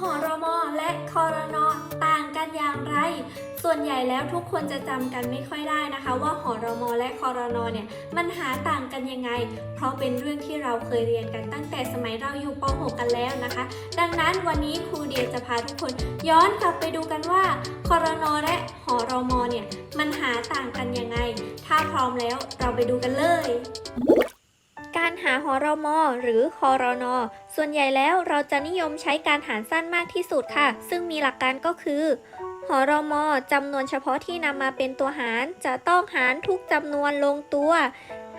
หอรมอและคอรนอต่างกันอย่างไร ส่วนใหญ่แล้วทุกคนจะจำกันไม่ค่อยได้นะคะ ว่าหอรมอและคอรนอเนี่ยมันหาต่างกันยังไง เพราะเป็นเรื่องที่เราเคยเรียนกันตั้งแต่สมัยเราอยู่ป .6 กันแล้วนะคะ ดังนั้นวันนี้ครูเดียจะพาทุกคนย้อนกลับไปดูกันว่าคอรนอและหอรมอเนี่ยมันหาต่างกันยังไง ถ้าพร้อมแล้วเราไปดูกันเลย การหาหอรมอหรือคอรนอส่วนใหญ่แล้วเราจะนิยมใช้การหารสั้นมากที่สุดค่ะ ซึ่งมีหลักการก็คือหอรมอจำนวนเฉพาะที่นำมาเป็นตัวหาร จะต้องหารทุกจำนวนลงตัว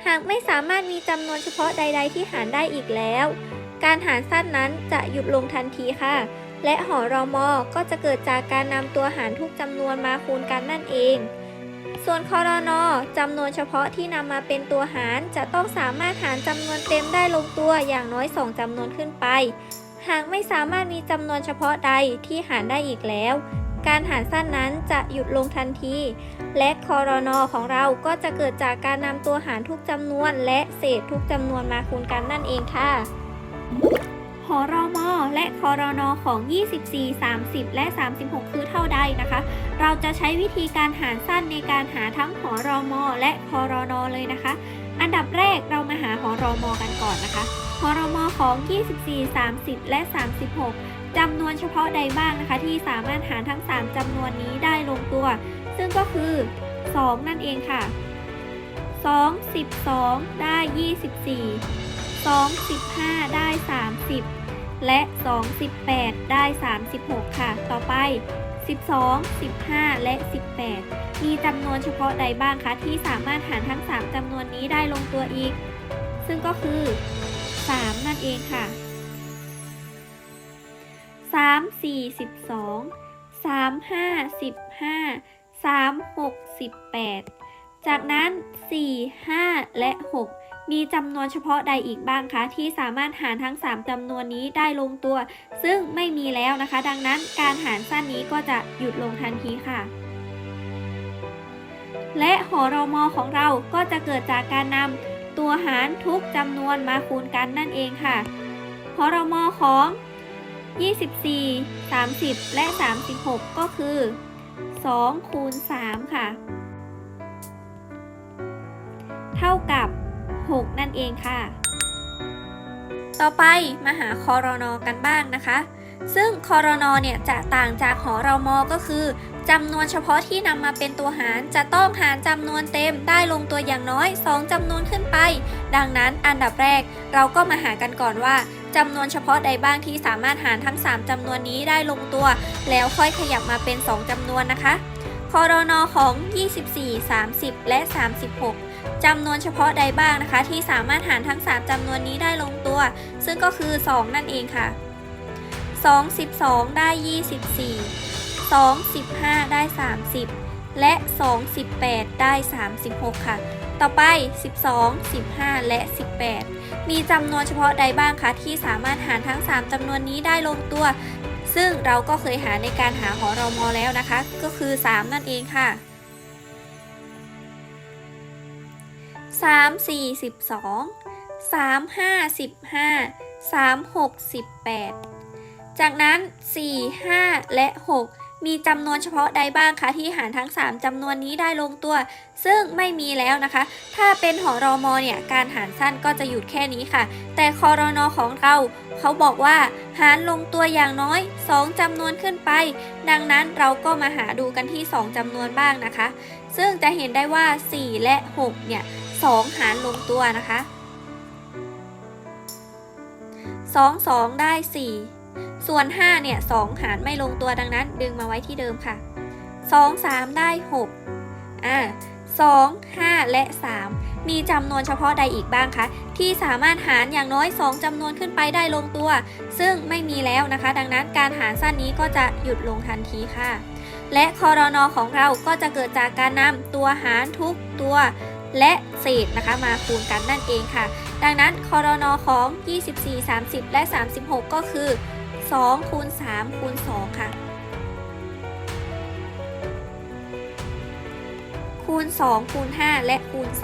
หากไม่สามารถมีจำนวนเฉพาะใด ๆ ที่หารได้อีกแล้ว การหารสั้นนั้นจะหยุดลงทันทีค่ะ และหอรมอก็จะเกิดจากการนำตัวหารทุกจำนวนมาคูณกันนั่นเอง ส่วนคอรนอจำนวนเฉพาะที่นำมาเป็นตัวหารจะต้องสามารถหารจำนวนเต็มได้ลงตัวอย่างน้อย 2จำนวนขึ้นไป หากไม่สามารถมีจำนวนเฉพาะใดที่หารได้อีกแล้ว การหารสั้นนั้นจะหยุดลงทันที และคอรนอของเราก็จะเกิดจากการนำตัวหารทุกจำนวน และเศษทุกจำนวนมาคูณกันนั่นเองค่ะ หอรมอและคอรนอของ 24 30 และ 36 คือเท่าใดนะคะ เราจะใช้วิธีการหารสั้นในการหาทั้งหอรมอและคอรนอเลยนะคะ อันดับแรกเรามาหาหอรมอกันก่อนนะคะหอรมอของ 24 30 และ 36 จำนวนเฉพาะใดบ้างนะคะ ที่สามารถหารทั้ง 3 จำนวนนี้ได้ลงตัว ซึ่งก็คือ 2 นั่นเองค่ะ 2 12 ได้ 24 2 15 ได้ 30 และ 2 18 ได้ 36 ค่ะ ต่อไป 12 15 และ 18 มีจำนวนเฉพาะใดบ้างคะที่สามารถหารทั้ง 3จำนวนนี้ได้ลงตัวอีก ซึ่งก็คือ 3 นั่นเองค่ะ 3 4 12 3 5 15 3 6 18 จากนั้น 4 5 และ 6 มีจำนวนเฉพาะใดอีกบ้างคะ ที่สามารถหารทั้ง 3จำนวนนี้ได้ลงตัว ซึ่งไม่มีแล้วนะคะ ดังนั้นการหารสั้นนี้ก็จะหยุดลงทันทีค่ะ และหอรมอของเราก็จะเกิดจากการนำตัวหารทุกจำนวนมาคูณกันนั่นเองค่ะหอรมอของ 24 30 และ 36 ก็คือ 2 คูณ 3 ค่ะ เท่ากับ 6 นั่นเองค่ะ ต่อไปมาหาคอรนอกันบ้างนะคะ ซึ่งคอรนอเนี่ยจะต่างจากหอรมอก็คือจำนวนเฉพาะที่นำมาเป็นตัวหารจะต้องหารจำนวนเต็มได้ลงตัวอย่างน้อย 2จำนวนขึ้นไป ดังนั้นอันดับแรกเราก็มาหากันก่อนว่าจำนวนเฉพาะใดบ้างที่สามารถหารทั้ง 3จำนวนนี้ได้ลงตัว แล้วค่อยขยับมาเป็น 2จำนวนนะคะคอรนอของ 24 30 และ 36 จำนวนเฉพาะใดบ้างนะคะ ที่สามารถหารทั้ง 3จำนวนนี้ได้ลงตัว ซึ่งก็คือ 2 นั่นเองค่ะ 2 12 ได้ 24 2 15 ได้ 30 และ 2 18 ได้ 36 ค่ะ ต่อไป 12 15 และ 18 มีจำนวนเฉพาะใดบ้างคะที่สามารถหารทั้ง 3จำนวนนี้ได้ลงตัว ซึ่งเราก็เคยหาในการหาหอรมอแล้วนะคะ ก็คือ 3 นั่นเองค่ะ 3 4 12 3 5 15 3 6 18จากนั้น4 5และ6มีจำนวนเฉพาะใดบ้างคะที่หารทั้ง 3จำนวนนี้ได้ลงตัว ซึ่งไม่มีแล้วนะคะ ถ้าเป็นหอรอมอเนี่ยการหารสั้นก็จะหยุดแค่นี้ค่ะ แต่คอรนอของเรา เขาบอกว่า หารลงตัวอย่างน้อย 2จำนวนขึ้นไป ดังนั้นเราก็มาหาดูกันที่ 2จำนวนบ้างนะคะ ซึ่งจะเห็นได้ว่า 4 และ 6 เนี่ย 2 หารลงตัวนะคะ 2 2 ได้ 4 ส่วน 5 เนี่ย 2 หารไม่ลงตัวดังนั้น ดึงมาไว้ที่เดิมค่ะ 2 3 ได้ 6 อ่า2 5 และ 3 มีจำนวนเฉพาะใดอีกบ้างคะ ที่สามารถหารอย่างน้อย 2จำนวนขึ้นไปได้ลงตัว ซึ่งไม่มีแล้วนะคะ ดังนั้นการหารสั้นนี้ก็จะหยุดลงทันทีค่ะ และคอรนอของเราก็จะเกิดจากการนำตัวหารทุกตัว และเศษนะคะมาคูณกันนั่นเองค่ะ ดังนั้นคอรนอของ 24 30 และ 36 ก็คือ2คูณ3คูณ2ค่ะ คูณ 2 คูณ 5 และคูณ 3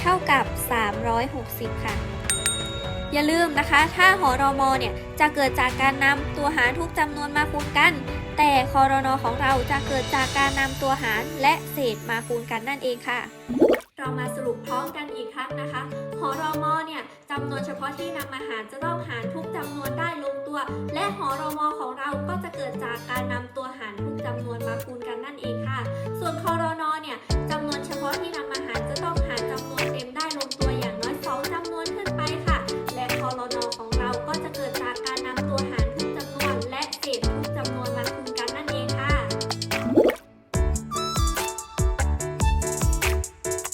เท่ากับ 360 ค่ะ อย่าลืมนะคะ ถ้าหอรอมอเนี่ย จะเกิดจากการนำตัวหารทุกจำนวนมาคูณกัน แต่คอรนอของเราจะเกิดจากการนำตัวหารและเศษมาคูณกันนั่นเองค่ะ เรามาสรุปพร้อมกันอีกครั้งนะคะหอรมอเนี่ยจำนวนเฉพาะที่นำมาหารจะต้องหารทุกจำนวนได้ลงตัว และหอรมอของเราก็จะเกิดจากการนำ